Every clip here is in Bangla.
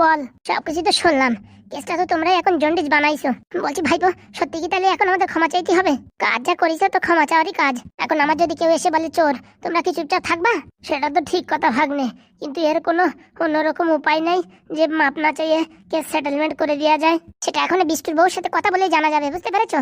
বল সব কিছু তো শুনলাম। কেসটা তো তোমরাই এখন জন্ডিস বানাইছো। বলছি, ভাইপো, সত্যি কি তাহলে এখন আমাদের ক্ষমা চাইতে হবে? কাজ যা করিস তো ক্ষমা চাওয়ারই কাজ। এখন আমার যদি কেউ এসে বলে, চোর, তোমরা কি চুপচাপ থাকবা? সেটা তো ঠিক কথা, ভাগ্নে। কিন্তু এর কোনো অন্যরকম উপায় নাই যে মাপ না চাইয়ে কেস সেটেলমেন্ট করে দেওয়া যায়। সেটা এখন বিষ্ণুর বউর সাথে কথা বলেই জানা যাবে, বুঝতে পেরেছ?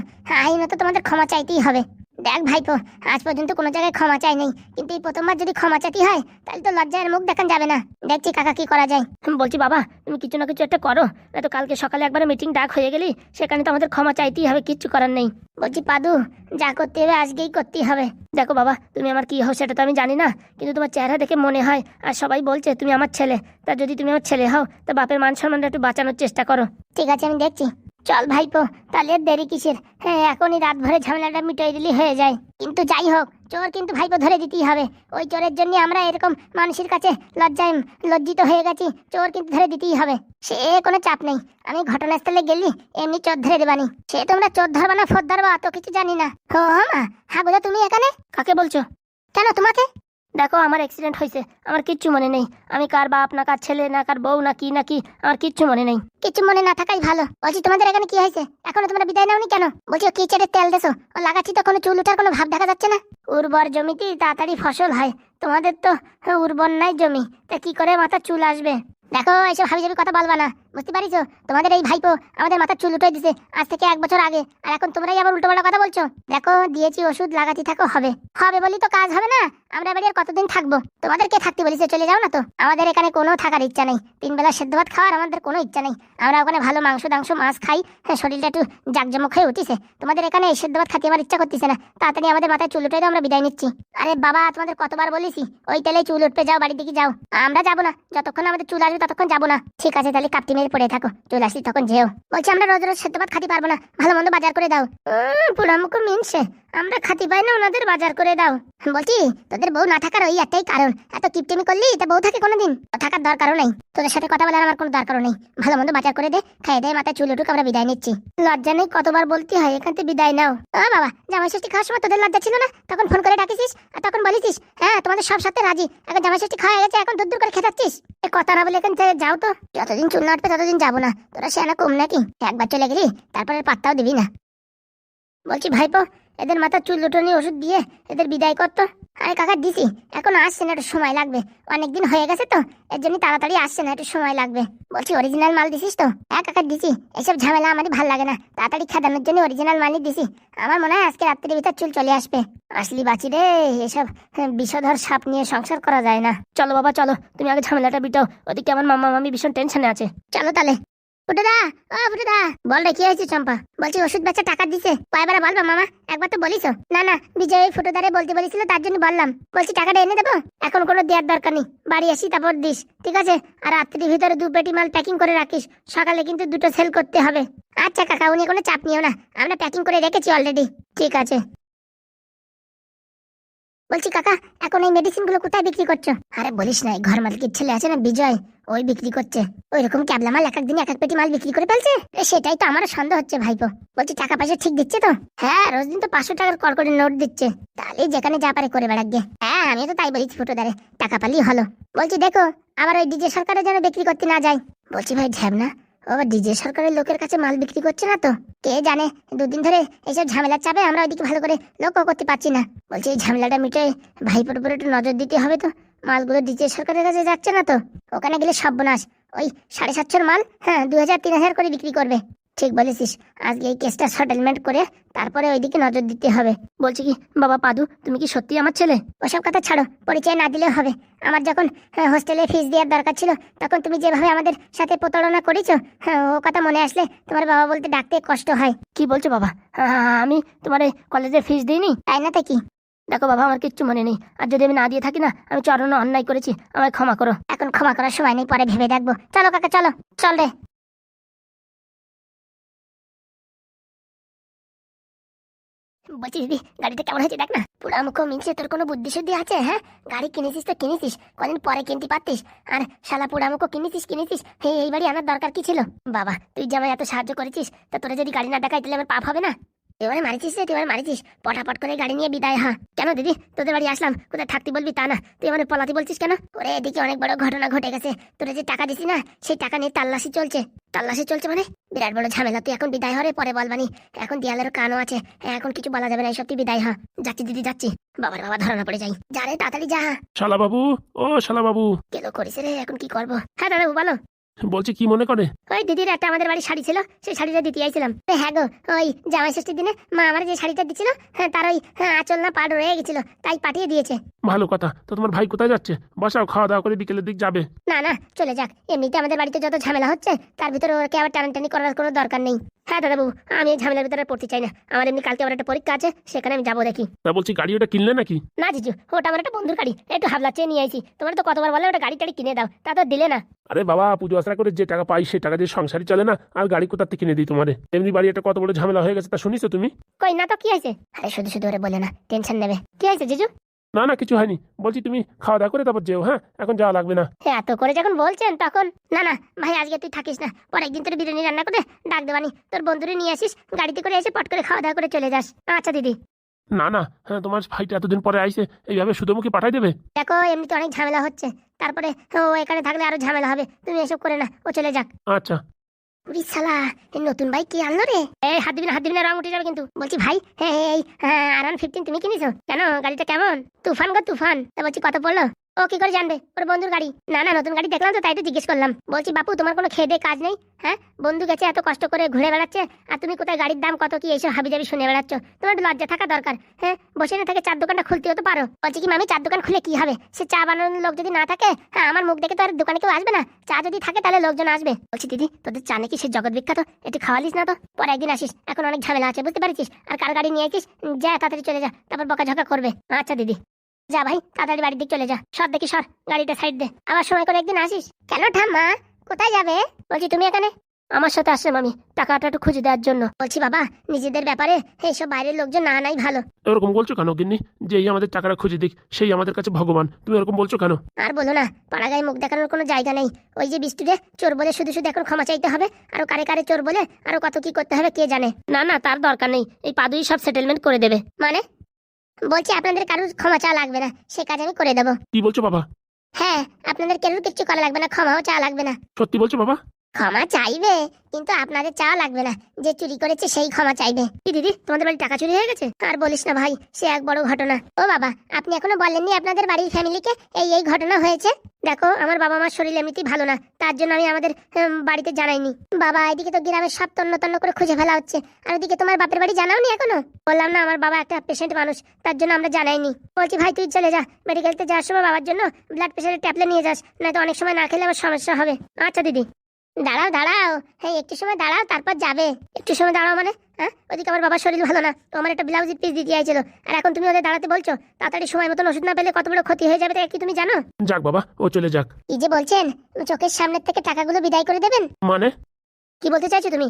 আইনত তোমাদের ক্ষমা চাইতেই হবে। দেখ ভাইপো আজ পর্যন্ত কোনো জায়গায় ক্ষমা চাই নাই। কিন্তু এই প্রথমবার যদি ক্ষমা চাইতে হয় তাহলে তো লজ্জায় মুখ দেখান যাবে না। দেখছি কাকা কি করা যায়। বলছি বাবা তুমি কিছু না কিছু একটা করো। তো কালকে সকালে একবার মিটিং ডাক হয়ে গেলি সেখানে তো আমাদের ক্ষমা চাইতেই হবে কিচ্ছু করার নেই। বলছি পাদু যা করতে হবে আজকেই করতেই হবে। দেখো বাবা তুমি আমার কি হও সেটা তো আমি জানি না কিন্তু তোমার চেহারা দেখে মনে হয় আর সবাই বলছে তুমি আমার ছেলে। তা যদি তুমি আমার ছেলে হও তা বাপের মান সম্মানটা একটু বাঁচানোর চেষ্টা করো। ঠিক আছে আমি দেখছি। চল ভাইপো তাহলে দেরি কিসের? হ্যাঁ এখনই রাত ভরে ঝামেলাটা মিটাই দিলি হয়ে যায়। কিন্তু যাই হোক, চোর কিন্তু ভাইপো ধরে দিতেই হবে। ওই চোরের জন্য আমরা এরকম মানুষের কাছে লজ্জায় লজ্জিত হয়ে গেছি, চোর কিন্তু ধরে দিতেই হবে। সে কোনো চাপ নেই। আমি ঘটনাস্থলে গেলি, এমনি চোর ধরে দেবানি। সে তোমরা চোর ধরবা না, ফোর ধরবা, অত কিছু জানি না। ও মা বোঝা তুমি এখানে? কাকে বলছো? কেন, তোমাকে? দেখো আমার অ্যাক্সিডেন্ট হয়েছে। আমার কিচ্ছু মনে নেই। আমি কার বাপ না কার ছেলে না কার বউ না কি না কি, আমার কিচ্ছু মনে নেই। কিছু মনে না থাকাই ভালো। বলছি, তোমাদের এখানে কি হয়েছে? এখনও তোমরা বিদায় নাওনি কেন? বলছি কিচেনের তেল দেছো ও লাগাচ্ছি তো কোনো চুল ওঠার কোনো ভাব দেখা যাচ্ছে না। উর্বর জমিতেই তাড়াতাড়ি ফসল হয়। তোমাদের তো উর্বর নাই জমি। তা কি করে মাথা চুল আসবে? দেখো, এইসব যাবি কথা বলবা না। বুঝতে পারিছো? তোমাদের এই ভাইপো আমাদের মাথার চুল উঠে দিছে আজ থেকে এক বছর আগে। আর এখন তোমরাই আবার উল্টো কথা বলছো? দেখো, দিয়েছি ওষুধ লাগাতে থাকো, হবে। হবে বলি তো কাজ হবে না? আমরা এবারে কতদিন থাকব? তোমাদের কে থাকতে বলিছে চলে যাও না তো? আমাদের এখানে কোনো থাকার ইচ্ছা নেই। তিন বেলা সেদ্ধ ভাত খাওয়ার আমাদের কোনো ইচ্ছা নেই। আমরা ওখানে ভালো মাংস, দাংস, মাছ খাই। হ্যাঁ শরীরটা একটু জাকজমক হয়ে উঠিছে। তোমাদের এখানে এই সেদ্ধ ভাত খাতে আমার ইচ্ছা করতেছে না। তাড়াতাড়ি আমাদের মাথায় চুল উঠে আমরা বিদায় নিচ্ছি। আরে বাবা, তোমাদের কতবার বলেছি? ওই তেলে চুল উঠবে, যাও বাড়ির দিকে যাও। আমরা যাব না। যতক্ষণ আমাদের চুল আসবে, ততক্ষণ যাব না। ঠিক আছে, তাহলে কাপটি মেরে পড়ে থাকো, চুল আসলি তখন যেও। বলছি, আমরা রোজ রোজ সেদ্ধ ভাত খাতে পারব না, ভালো মন্দ বাজার করে দাও। পুরামুখ মিনছে, আমরা খাতি পাই না ওনাদের বাজার করে দাও। বলছি, তোদের বউ না থাকার ওই একটাই কারণ, এত কিপটিমি করলি তা বউ থাকে কোনোদিন? থাকার দরকারও নেই, তোদের সাথে কথা বলার আমার কোনো দরকারও নেই। ভালো মন্দ বাজার করে দে খাই দে মাথায় চুল উঠুক, আমরা বিদায় নিচ্ছি। লজ্জা নেই কতবার বলতে হয়, এখান থেকে বিদায় নাও। ও বাবা, জামাই ষষ্ঠী খাওয়ার সময় তোদের লজ্জা ছিল না? তখন ফোন করে ডাকিছিস? আর তখন বলিছিস হ্যাঁ তোমাদের সব সাথে রাজি। এখন জামাই ষষ্ঠী খাওয়া গেছে, এখন দূর দূর করে খেতাচ্ছিস কথা না বলে এখান থেকে যাও তো। যতদিন চুল না উঠবে ততদিন যাব না, তোরা সে কম নাকি? একবার চলে গেলি, তারপরে পাত্তাও দিবি না। বলছি ভাইপো এদের মাথা চুল উঠোনি ওষুধ দিয়ে এদের বিদায় করতো। আরে কাকা, দিছি। এখন আসছে না, একটু সময় লাগবে। অনেকদিন হয়ে গেছে তো, এর জন্য তাড়াতাড়ি আসছে না, একটু সময় লাগবে। বলছি অরিজিনাল মাল দিছিস তো? হ্যাঁ কাকা, দিছি। এসব ঝামেলা আমারই ভালো লাগে না। তাড়াতাড়ি খেদানোর জন্য অরিজিনাল মালই দিছি। আমার মনে হয় আজকে রাত্রির ভিতর চুল চলে আসবে। আসলি বাঁচি রে, এসব বিষধর সাপ নিয়ে সংসার করা যায় না। চলো বাবা, চলো। তুমি আগে ঝামেলাটা বিটাও ওদিকে আমার মামা মামি ভীষণ টেনশনে আছে। চলো তাহলে। বল রে, কি হয়েছে চম্পা? বলছি ওষুধ বেচা টাকা দিছে। কয়বার বলবা মামা? একবার তো বলিস। না না, বিজয় ওই ফুটুদারে বলতে বলেছিল, তার জন্য বললাম। বলছি টাকাটা এনে দেবো? এখন কোনো দেওয়ার দরকার নেই। বাড়ি আসি, তারপর দিস, ঠিক আছে? আর রাত্রির ভিতরে দু পেটি মাল প্যাকিং করে রাখিস। সকালে কিন্তু দুটো সেল করতে হবে। আচ্ছা কাকা, উনি কোনো চাপ নিও না। আমরা প্যাকিং করে রেখেছি অলরেডি ঠিক আছে। বলছি, কাকা, এখন এই মেডিসিনগুলো কোথায় বিক্রি করছ? আরে বলিস না ঘর মালিকের ছেলে আছে না, বিজয়, ওই বিক্রি করছে। ওই রকম ক্যাবলা মাল এক এক দিন এক এক পেটি মাল বিক্রি করে ফেলছে? সেটাই তো আমারও সন্দেহ হচ্ছে, ভাইপো। বলছি, টাকা পয়সা ঠিক দিচ্ছে তো? হ্যাঁ রোজ দিন তো পাঁচশো টাকার কড়কড়ি নোট দিচ্ছে। তাহলে যেখানে যা পারে করে বেড়াক হ্যাঁ আমি তো তাই বলেছি ফুটো দারে, টাকা পালি হলো। বলছি, দেখো আবার ওই ডিজে সরকারের যেন বিক্রি করতে না যায়। বলছি, ভাই ঢ্যাবনা ও আবার ডিজে সরকারের লোকের কাছে মাল বিক্রি করছে না তো? কে জানে, দুদিন ধরে এইসব ঝামেলার চাপে আমরা ওইদিকে ভালো করে লক্ষ্য করতে পারছি না। বলছি, এই ঝামেলাটা মিটে ভাইপোর উপরে একটু নজর দিতে হবে তো। মালগুলো ডিজে সরকারের কাছে যাচ্ছে না তো। ওখানে গেলে সর্বনাশ। ওই সাড়ে সাতশোর মাল হ্যাঁ দু হাজার, তিন হাজার করে বিক্রি করবে। ঠিক বলেছিস। আজকে এই কেসটা সেটেলমেন্ট করে তারপরে ওইদিকে নজর দিতে হবে। বলছি কি বাবা পাদু তুমি কি সত্যি আমার ছেলে? ওসব কথা ছাড়ো পরিচয় না দিলেও হবে। আমার যখন হ্যাঁ, হোস্টেলে ফিস দেওয়ার দরকার ছিল তখন তুমি যেভাবে আমাদের সাথে প্রতারণা করেছ হ্যাঁ, ও কথা মনে আসলে তোমার বাবা বলতে ডাকতে কষ্ট হয়। কি বলছো বাবা? আ- আমি তোমার কলেজের ফিস দিইনি? তাই না তা কি দেখো বাবা আমার কিচ্ছু মনে নেই। আর যদি আমি না দিয়ে থাকি না আমি চরণ অন্যায় করেছি আমায় ক্ষমা করো। এখন ক্ষমা করার সময় নেই পরে ভেবে দেখব। চলো কাকা চলো। চল রে। বলছি দিদি, গাড়িটা কেমন হয়েছে দেখ না। পুরা মুখ মিনছে তোর কোনো বুদ্ধি শুদ্ধি আছে হ্যাঁ? গাড়ি কিনেছিস তো কিনেছিস, কদিন পরে কিনতে পারতিস। আর শালা পুরা মুখ কিনেছিস কিনেছিস, হে এই বাড়ি আনার দরকার কি ছিল? বাবা, তুই যে আমায় এত সাহায্য করেছিস, তা তোরা যদি গাড়ি না দেখাই, তাহলে আমার পাপ হবে না? মানে মারিছিস রে তুই মানে মারিছিস। পটাপট করে গাড়ি নিয়ে বিদায় হা কেন দিদি? তোদের বাড়ি আসলাম। কোথায় থাকতে বলবি তা না। তুই মানে পলাতে বলছিস কেন? ওরে এদিকে অনেক বড় ঘটনা ঘটে গেছে। তোরা যে টাকা দিছি না সেই টাকা নিয়ে তাল্লাশি চলছে। তাল্লাশি চলছে মানে? বিরাট বড় ঝামেলা। তুই এখন বিদায় হরে পরে বলবানি এখন দেয়ালের কানও আছে। হ্যাঁ এখন কিছু বলা যাবে না এইসব তুই বিদায় হ। যাচ্ছি দিদি যাচ্ছি। বাবার বাবা ধরানো পড়ে যাই। যা রে তাড়াতাড়ি যা শালা বাবু ও শালা বাবু। কেলো করিস রে এখন কি করব? হ্যাঁ দাদা বলো। বলছি কি মনে করে? ওই দিদির একটা আমাদের বাড়ি শাড়ি ছিল সেই শাড়িটা দিতে আইছিলাম। হ্যাঁ গো ওই জামাই ষষ্ঠীর দিনে মা আমার যে শাড়িটা দিছিল হ্যাঁ তার ওই হ্যাঁ, আঁচল না পাড় রয়ে গেছিল তাই পাঠিয়ে দিয়েছে। ভালো কথা তো তোমার ভাই কোথায় যাচ্ছে? বসাও খাওয়া দাওয়া করে বিকেলের দিক যাবে। না না চলে যাক। এমনিতে আমাদের বাড়িতে যত ঝামেলা হচ্ছে তার ভিতরে ওকে আবার টানাটানি করার কোনো দরকার নেই। হ্যাঁ দাদাবাবু আমি এই ঝামেলার ভিতরে পড়তে চাই না। আমার এমনি কালকে আমার একটা পরীক্ষা আছে সেখানে আমি যাব দেখি। তা বলছি গাড়ি ওটা কিনলে নাকি? না জিজু ওটা আমার একটা বন্ধুর গাড়ি। একটু হাবলা চেয়ে নিয়ে আইছি। তোমার তো কতবার বলে ওটা গাড়ি টাড়ি কিনে দাও তা তো দিলে না। আরে বাবা পুজো আশ্রা করে যে টাকা পাই সেই টাকা দিয়ে সংসারই চলে না আর গাড়ি কোথা থেকে কিনে দিই তোমারে? এমনি বাড়ি একটা কত বড় ঝামেলা হয়ে গেছে তা শুনিছো তুমি? কই না তো কি হয়েছে? আরে শুধু শুধু ওরে বলে না টেনশন নেবে। কি হয়েছে জিজু? না না কিছু হয়নি। বলছি তুমি খাওয়া দাওয়া করে তারপর যেও হ্যাঁ? এখন যাওয়া লাগবে না। এত করে যখন বলছেন তখন না না ভাই আজকে তুই থাকিস না। পর একদিন তোর বিরিয়ানি রান্না করে ডাক দেবানি তোর বন্ধুরে নিয়ে আসিস গাড়িতে করে এসে পট করে খাওয়া দাওয়া করে চলে যাস। আচ্ছা দিদি। না না হ্যাঁ তোমার ভাইটা এতদিন পরে আইসে এইভাবে শুধুমুখী পাঠাই দেবে? দেখো এমনিতে অনেক ঝামেলা হচ্ছে। তারপরে ও এখানে থাকলে আরও ঝামেলা হবে। তুমি এসব করে না ও চলে যাক। আচ্ছা। উরি শালা নতুন বাইক কি আনলো রে? এই হাত দিবি না হাত দিবি না রং উঠে যাবে কিন্তু। বলছি ভাই হ্যাঁ এই আর ফিফটিন তুমি কিনেছো? কেন? গাড়িটা কেমন? তুফান গো তুফান। তা বলছি কত পড়ল? ও কি করে জানবে? ওর বন্ধুর গাড়ি। না না, নতুন গাড়ি দেখলাম তো, তাই তো জিজ্ঞেস করলাম। বলছি, বাপু, তোমার কোনো খেদে কাজ নেই? হ্যাঁ? বন্ধু গেছে, এত কষ্ট করে ঘুরে বেড়াচ্ছে, আর তুমি কোথায় গাড়ির দাম কত, কি এইসব হাবি জাবি শুনে বেড়াচ্ছ? তোমার লজ্জা থাকা দরকার হ্যাঁ? বসে না থাকে চার দোকানটা খুলতে হতে পারো। বলছি কি, মামি, চার দোকান খুলে কি হবে? সে চা বানানোর লোক যদি না থাকে হ্যাঁ আমার মুখ দেখে তো আর দোকানে কেউ আসবে না। চা যদি থাকে, তাহলে লোকজন আসবে। বলছি, দিদি, তোদের চা নাকি সে জগৎ বিখ্যাত, একটু খাওয়ালিস না তো? পরে একদিন আসিস, এখন অনেক ঝামেলা আছে, বুঝতে পারছিস আর কার গাড়ি নিয়ে আসিস? যা, তাড়াতাড়ি চলে যা, তারপর বকাঝকা করবে। আচ্ছা দিদি। যা ভাই তাড়াতাড়ি বাড়ির দিকে চলে যা। সর দেখি সর। গাড়িটা সাইড দে। আবার সময় করে একদিন আসিস? কেন ঠাম্মা? কোথায় যাবে? বলছি তুমি এখানে? আমার সাথে আসলাম আমি। টাকাটা একটু খুঁজে দেওয়ার জন্য। বলছি বাবা নিজেদের ব্যাপারে এইসব বাইরের লোকজন না নাই ভালো। এরকম বলছো কেন গিন্নি? যে এই আমাদের টাকাটা খুঁজে দিক সেই আমাদের কাছে ভগবান। তুমি এরকম বলছো কেন? আর বলো না পাড়াগায় মুখ দেখানোর কোনো জায়গা নেই। ওই যে বিস্তুরে চোর বলে শুধু শুধু এখন ক্ষমা চাইতে হবে আর কারে কারে চোর বলে আরও কত কি করতে হবে কে জানে? না না তার দরকার নেই। এই পাদুই সব সেটেলমেন্ট করে দেবে। মানে? বলছি আপনাদের কারোর ক্ষমা চাওয়া লাগবে না সে কাজ আমি করে দেবো। কি বলছো বাবা? হ্যাঁ আপনাদের কেউ কিছু করা লাগবে না ক্ষমাও চাওয়া লাগবে না। সত্যি বলছো বাবা? ক্ষমা চাইবে? কিন্তু আপনাদের চাওয়া লাগবে না। যে চুরি করেছে সেই ক্ষমা চাইবে। কি দিদি, তোমাদের বাড়ি টাকা চুরি হয়ে গেছে? আর বলিস না ভাই, সে এক বড় ঘটনা। ও বাবা, আপনি এখনও বলেননি আপনাদের বাড়ির ফ্যামিলিকে এই এই ঘটনা হয়েছে? দেখো, আমার বাবা মার শরীর এমনিতেই ভালো না। তার জন্য আমি আমাদের বাড়িতে জানাইনি। বাবা, এদিকে তো গ্রামের সব তন্ন তন্ন করে খুঁজে ফেলা হচ্ছে। আর ওদিকে তোমার বাপের বাড়ি জানাওনি এখনও? বললাম না, আমার বাবা একটা পেশেন্ট মানুষ। তার জন্য আমরা জানাইনি। বলছি, ভাই, তুই চলে যা। মেডিকেলতে যাওয়ার সময় বাবার জন্য ব্লাড প্রেশারের ট্যাবলেট নিয়ে যাস। নয়তো অনেক সময় না খেলে আবার সমস্যা হবে। আচ্ছা দিদি। দাঁড়াও দাঁড়াও। হ্যাঁ একটু সময় দাঁড়াও তারপর যাবে। একটু সময় দাঁড়াও মানে হ্যাঁ? ওদিকে আমার বাবার শরীর ভালো না তো আমার একটা ব্লাউজের পিস দিয়ে চাইছিল আর এখন তুমি ওদের দাঁড়াতে বলছো? তাড়াতাড়ি সময় মতন ওষুধ না পেলে কত বড় ক্ষতি হয়ে যাবে তা কি তুমি জানো? যাক বাবা ও চলে যাক। কি যে বলছেন চোখের সামনের থেকে টাকাগুলো বিদায় করে দেবেন? মানে? কি বলতে চাইছো তুমি?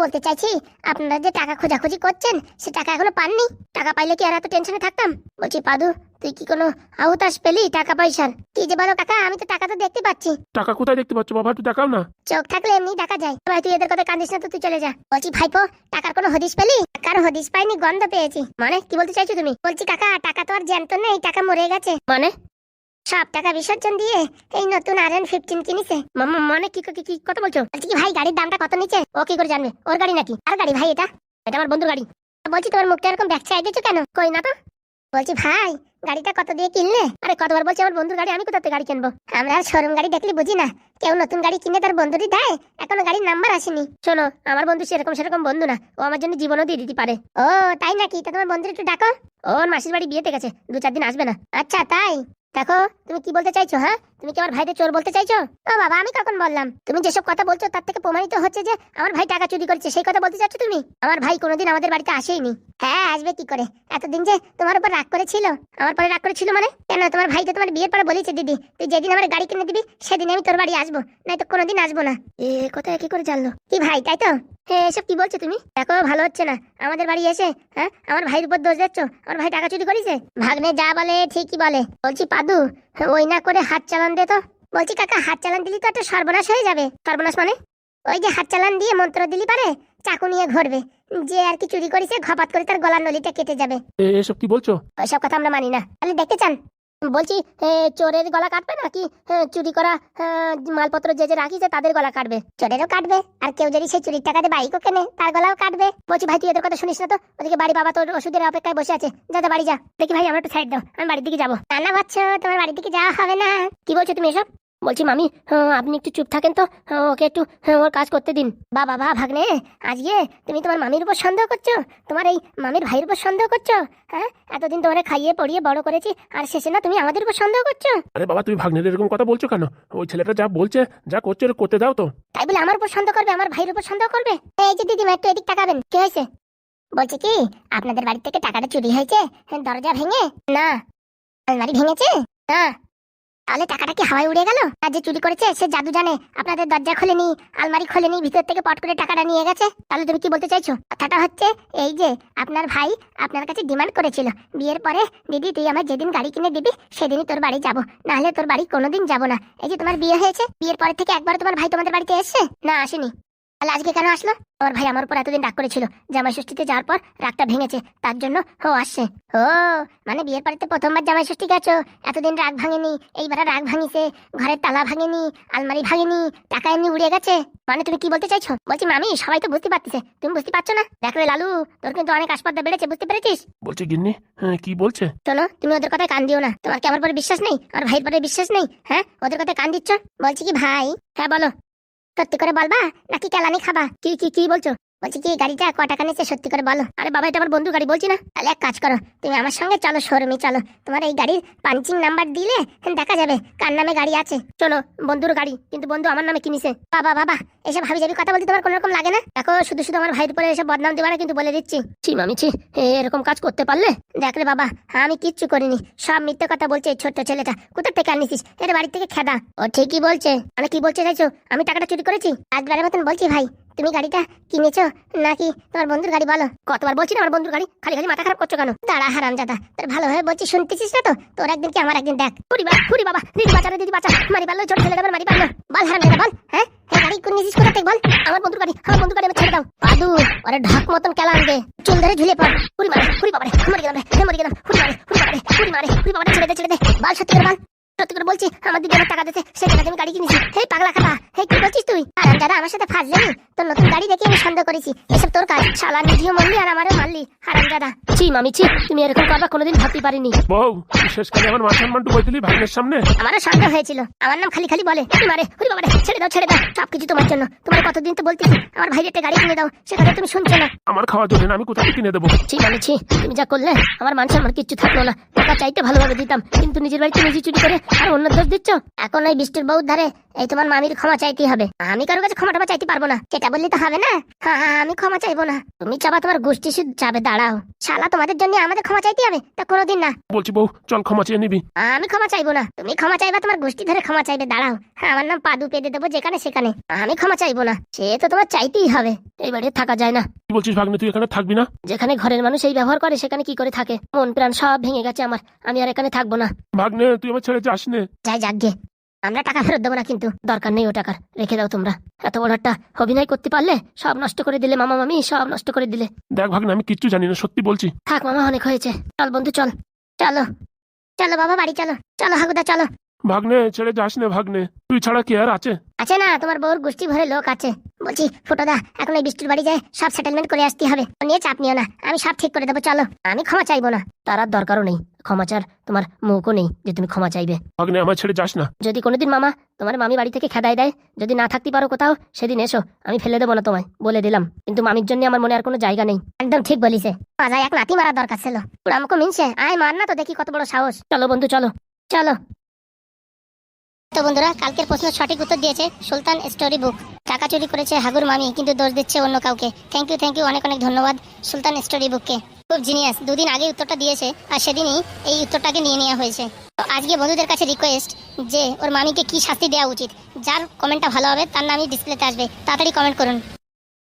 বলতে চাইছি আপনারা যে টাকা খোঁজাখুঁজি করছেন সে টাকা এখনও পাননি। টাকা পাইলে কি আর এত টেনশনে থাকতাম? বলছি পাদু তুই কি কোনো আহুতাস পেলি টাকা পয়সার? কি যে বলো কাকা আমি তো টাকা তো দেখতে পাচ্ছি। টাকা কোথায় দেখতে পাচ্ছ বাবা একটু দেখাও না। চোখ থাকলে এমনি দেখা যায়। ভাই তুই এদের কথা কান্দিস না তো তুই চলে যা। বলছি ভাইপো টাকার কোনো হদিস পেলি? কারও হদিস পাইনি গন্ধ পেয়েছি। মানে কি বলতে চাইছো তুমি? বলছি কাকা টাকা তো আর জ্যান্ত নেই টাকা মরে গেছে। মানে? সব টাকা বিসর্জন দিয়ে এই নতুন আর ফিফটিন কিনেছে। মানে কি কি- কথা বলছো? বলছি কি, ভাই, গাড়ির দামটা কত নিচে ও কি করে জানবে? ওর গাড়ি নাকি? আর গাড়ি ভাই এটা? এটা আমার বন্ধুর গাড়ি। বলছি তোমার মুখটা এরকম ব্যাক চাই দিচ্ছ কেন? কই না তো? বলছি, ভাই, গাড়িটা কত দিয়ে কিনলে? আরে, কতবার বলছি, আমার বন্ধুর গাড়ি, আমি কোথা থেকে গাড়ি কিনবো? আমরা শোরুম গাড়ি দেখলে বুঝি না। কেউ নতুন গাড়ি কিনে তার বন্ধুরই দেয়, এখনও গাড়ির নাম্বার আসেনি। শোনো, আমার বন্ধু সেরকম সেরকম বন্ধু না। ও আমার জন্য জীবনও দিয়ে দিতে পারে। ও, তাই নাকি? তা তোমার বন্ধুর একটু ডাকো। ওর মাসির বাড়ি বিয়েতে গেছে। দু চার দিন আসবে না। আচ্ছা তাই? দেখো তুমি কি বলতে চাইছো হ্যাঁ? তুমি কি আমার ভাইদের চোর বলতে চাইছো? ও বাবা আমি কখন বললাম? তুমি যেসব কথা বলছো তার থেকে প্রমাণিত হচ্ছে যে আমার ভাই টাকা চুরি করেছে সেই কথা বলতে চাচ্ছ তুমি? আমার ভাই কোনোদিন আমাদের বাড়িতে আসেইনি। হ্যাঁ আসবে কি করে? এতদিন যে তোমার উপর রাগ করেছিল। আমার পরে রাগ করেছিল মানে? কেন তোমার ভাই তো তোমার বিয়ের পরে বলেছে দিদি। তুই যেদিন আমার গাড়ি কিনে দিবি সেদিন আমি তোর বাড়ি আসব। নয়তো কোনোদিন আসব না। এ কোথায় কি করে জানলো? কি ভাই তাই তো? হ্যাঁ এসব কি বলছো তুমি? দেখো ভালো হচ্ছে না। আমাদের বাড়ি এসে হ্যাঁ আমার ভাইয়ের উপর দোষ দিচ্ছ? আমার ভাই টাকা চুরি করেছে? ভাগ্নে যা বলে ঠিকই বলে। বলছি পাদু ওই না করে হাত চালান দে তো। বলছি কাকা হাত চালান দিলি তো একটা সর্বনাশ হয়ে যাবে। সর্বনাশ মানে? ওই যে হাত চালান দিয়ে মন্ত্র দিলি পারে চাকু নিয়ে ঘুরবে। যে আর কি চুরি করেছে ঘপাত করে তার গলার নলিটা কেটে যাবে। এসব কি বলছো? ওইসব কথা আমরা মানি না। তাহলে দেখতে চান? বলছি চোরের গলা কাটবে নাকি? চুরি করা মালপত্র যে যে রাখিছে তাদের গলা কাটবে। চোরেরও কাটবে, আর কেউ যদি সেই চুরির টাকাতে বাইকও কেনে, তার গলাও কাটবে। বলছি, ভাই, তুই এদের কথা শুনিস না তো? ওদিকে বাড়ি বাবা তোর ওষুধের অপেক্ষায় বসে আছে। যা যা, বাড়ি যা। দেখি ভাই, আমার একটু সাইড দাও। আমি বাড়ির দিকে যাব। না না বাচ্চা তোমার বাড়ির দিকে যাওয়া হবে না। কি বলছো তুমি এসব? বলছি মামি হ্যাঁ, আপনি একটু চুপ থাকেন তো। হ্যাঁ, ওকে একটু হ্যাঁ, ওর কাজ করতে দিন। বা বাবা ভাগ্নে আজকে তুমি তোমার মামির উপর সন্দেহ করছ? তোমার এই মামির ভাইয়ের উপর সন্দেহ করছ? হ্যাঁ এতদিন তোমার খাইয়ে পড়িয়ে বড় করেছি আর শেষে না তুমি আমাদের উপর সন্দেহ করছ? আরে বাবা তুমি ভাগ্নের এরকম কথা বলছো কেন? ওই ছেলেটা যা বলছে যা করছে করতে দাও তো। তাই বলে আমার উপর সন্দেহ করবে আমার ভাইয়ের উপর সন্দেহ করবে? এই যে দিদিমা একটু এদিক তাকাবেন কি হয়েছে? বলছি কি আপনাদের বাড়ি থেকে টাকাটা চুরি হয়েছে? হ্যাঁ, দরজা ভেঙে? না। আলমারি ভেঙেছে? না। তাহলে টাকাটা কি হাওয়ায় উড়ে গেল? আর যে চুরি করেছে, সে জাদু জানে। আপনাদের দরজা খোলেনি, আলমারি খোলেনি, ভিতর থেকে পট করে টাকাটা নিয়ে গেছে। তাহলে তুমি কি বলতে চাইছো? কথাটা হচ্ছে এই যে, আপনার ভাই আপনার কাছে ডিমান্ড করেছিল। বিয়ের পরে, দিদি, তুই আমার যেদিন গাড়ি কিনে দিবি, সেদিনই তোর বাড়ি যাব। নাহলে তোর বাড়ি কোনোদিন যাব না। এই যে তোমার বিয়ে হয়েছে, বিয়ের পরে থেকে একবার তোমার ভাই তোমাদের বাড়িতে এসছে? না, আসেনি। তাহলে আজকে কেন আসলো? ওর ভাই আমার উপর এতদিন রাগ করেছিল জামাই ষষ্ঠীতে যাওয়ার পর রাগটা ভেঙেছে তার জন্য ও আসছে। ও মানে বিয়ের পরে তো প্রথমবার জামাই ষষ্ঠী গেছো এতদিন রাগ ভাঙেনি এইবার রাগ ভাঙিছে ঘরের তালা ভাঙেনি আলমারি ভাঙেনি টাকা এমনি উড়ে গেছে। মানে তুমি কি বলতে চাইছো? বলছি মামি সবাই তো বুঝতে পারতেছে। তুমি বুঝতে পারছ না? দেখো লালু তোর কিন্তু অনেক আসপাদ্দা বেড়েছে বুঝতে পেরেছিস? বলছে গিন্নি হ্যাঁ কি বলছে? শোনো তুমি ওদের কথায় কান দিও না। তোমার কি আমার পরে বিশ্বাস নেই? আর ভাইয়ের পরে বিশ্বাস নেই? হ্যাঁ ওদের কথায় কান দিচ্ছ? বলছি কি ভাই হ্যাঁ বলো। সত্যি করে বলবা? নাকি কেলানি খাবা? কি কি কি বলছো? বলছি কি, গাড়িটা ক টাকা নিচ্ছে সত্যি করে বলো। আরে বাবা, এটা আমার বন্ধু গাড়ি, বলছি না। তাহলে এক কাজ করো, তুমি আমার সঙ্গে চলো শোরুমে চলো। তোমার এই গাড়ির পাঞ্চিং নাম্বার দিলে দেখা যাবে কার নামে গাড়ি আছে। চলো, বন্ধুর গাড়ি, কিন্তু বন্ধু আমার নামে কিনিছে বাবা বাবা, এসব ভাবি যাবি কথা বলতে তোমার কোনো রকম লাগে না? দেখো, শুধু শুধু আমার ভাইয়ের উপরে এসব বদনাম দেবা না কিন্তু বলে দিচ্ছি। ছি, মামি, ছি এরকম কাজ করতে পারলে? দেখ রে বাবা হ্যাঁ আমি কিচ্ছু করিনি, সব মিথ্যে কথা বলছে এই ছোট্ট ছেলেটা। কোথা থেকে আনিছিস এর বাড়ি থেকে খেদা। ও ঠিকই বলছে। মানে কি বলছে চাইছো আমি টাকাটা চুরি করেছি? আজবারের মতন বলছি ভাই তুমি গাড়িটা কিনেছো নাকি তোমার বন্ধুর গাড়ি বলো। কতবার বলছি না আমার বন্ধুর গাড়ি? খালি খালি মাথা খারাপ করছ কেন? দাঁড়া হারাম দাদা তোর ভালোভাবে বলছি, শুনতেছিস না তো? তোর একদিন কি আমার একদিন দেখ। ফুরি বাবা ফুরি বাবা দিদি বাঁচা দিদি বাঁচা। মারি পারল ছোট ছেলে মারি পারল। বল হারাম দাদা বল হ্যাঁ? এই গাড়ি কিনেছিস কোথা থেকে বল? আমার বন্ধুর গাড়ি, আমার বন্ধুর গাড়ি আমার ছেড়ে দাও। পাদু, ওরে ঢাক মতন কেলান দে চুল ধরে ঝুলে পড়। ফুরি মারে ফুরি বাবা রে, মরে গেলাম রে মরে গেলাম। ফুরি মারে ফুরি বাবা রে, ফুরি মারে ফুরি বাবা রে, ছেড়ে দে ছেড়ে দে। বল, সত্যি করে বল। সত্যি করে বলছি, আমার দিদি আমার টাকা দিতে সে টাকাতে আমি গাড়ি কিনেছি। হে পাগলা খাতা। হে কি বলছিস তুই? দাদা আমার সাথে ফাজলামি। তোর নতুন গাড়ি দেখে আমি সন্দেহ করেছি। এসব তোর কাজ। শালা নিজেও মারলি আর আমারও মারলি। হারাম দাদা ছি মামি ছি। তুমি এরকম করবা কোনোদিন ভাবতে পারিনি। বউ শেষকালে আমার মান ডুবাই দিলি ভাগ্নের সামনে। আমারও সন্দেহ হয়েছিল। আমার নাম খালি খালি বলে মারে? ফুরি বাবা রে ছেড়ে দাও ছেড়ে দাও। সব কিছু তোমার জন্য। তোমার কতদিন তো বলতেছি আমার ভাইয়ের একটা গাড়ি কিনে দাও। তুমি শুনছো না। আমার খাওয়ার জন্য আমি কোথা থেকে কিনে দেবো? ছি মামি ছি। তুমি যা করলে আমার মান সম্মান কিচ্ছু থাকল না। টাকা চাইতে ভালোভাবে দিতাম কিন্তু নিজের বাড়িতে নিজে চুরি করে আর অন্য দোষ দিচ্ছ? এখন ওই বৃষ্টির বউ ধারে এই তোমার মামির ক্ষমা চাইতেই হবে। আমি কারোর কাছে ক্ষমা টমা চাইতে পারব না। সেটা বললে তো হবে না? হ্যাঁ হ্যাঁ আমি ক্ষমা চাইব না। তুমি চাবা তোমার গোষ্ঠী শুধু যাবে দাঁড়াও। শালা তোমাদের জন্য আমাদের ক্ষমা চাইতে হবে? তা কোনোদিন না। বলছি বউ চল ক্ষমা চেয়ে নিবি। আমি ক্ষমা চাইব না। তুমি ক্ষমা চাইবা তোমার গোষ্ঠী ধরে ক্ষমা চাইবে দাঁড়াও। হ্যাঁ আমার নাম পাদু পেদে দেবো যেখানে সেখানে। আমি ক্ষমা চাইব না। সে তো তোমার চাইতেই হবে। এই বাড়ি থাকা যায় না। কি বলছিস ভাগ্নে তুই এখানে থাকবি না? যেখানে ঘরের মানুষ এই ব্যবহার করে সেখানে কি করে থাকে? মন প্রাণ সব ভেঙে গেছে আমার। আমি আর এখানে থাকব না। ভাগ্নে তুই আমার ছেড়ে যাস নে যাই যাকগে আমরা টাকা ফেরত দেবো না কিন্তু। দরকার নেই ও টাকার। রেখে দাও তোমরা। এত বড় একটা অভিনয় করতে পারলে সব নষ্ট করে দিলে মামা মামি সব নষ্ট করে দিলে। দেখ ভাগ্নে আমি কিচ্ছু জানি না সত্যি বলছি। থাক মামা অনেক হয়েছে। চল বন্ধু চল। চলো। চলো বাবা বাড়ি চলো। চলো হাগুদা চলো। ভাগ্নে ছেড়ে যাস নে ভাগ্নে। তুই ছাড়া কি আর আছে? আছে না তোমার বউর গোষ্ঠী ভরে লোক আছে। বলছি ফুটোদা এখন ওই বৃষ্টির বাড়ি যায় সব সেটেলমেন্ট করে আসতে হবে। ও নিয়ে চাপ নিও না আমি সব ঠিক করে দেবো চলো। আমি ক্ষমা চাইব না তার আর দরকারও নেই। ক্ষমাচার তোমার মুখও নেই যে তুমি ক্ষমা চাইবে। ভাগ্নে আমার ছেড়ে যাস না। যদি কোনোদিন মামা তোমার মামি বাড়ি থেকে খেদাই দেয় যদি না থাকতে পারো কোথাও সেদিন এসো আমি ফেলে দেবো না তোমায় বলে দিলাম। কিন্তু মামির জন্য আমার মনে আর কোনো জায়গা নেই। একদম ঠিক বলিছে। মাথায় এক নাতি মারা দরকার ছিল। আমাকে মিনছে আয় মার না তো দেখি কত বড় সাহস। চলো বন্ধু চলো। চলো। তো বন্ধুরা, কালকের প্রশ্ন সঠিক উত্তর দিয়েছে সুলতান স্টোরি বুক। টাকা চুরি করেছে হাগুর মামি, কিন্তু দোষ দিচ্ছে অন্য কাউকে। থ্যাংক ইউ থ্যাংক ইউ অনেক অনেক ধন্যবাদ সুলতান স্টোরি বুককে। খুব জিনিয়াস দুদিন আগে উত্তরটা দিয়েছে আর সেদিনই এই উত্তরটাকে নিয়ে নেওয়া হয়েছে। তো আজকে বন্ধুদের কাছে রিকোয়েস্ট যে ওর মামিকে কি শাস্তি দেওয়া উচিত, যার কমেন্টটা ভালো হবে তার নামই ডিসপ্লেতে আসবে। তাড়াতাড়ি কমেন্ট করুন।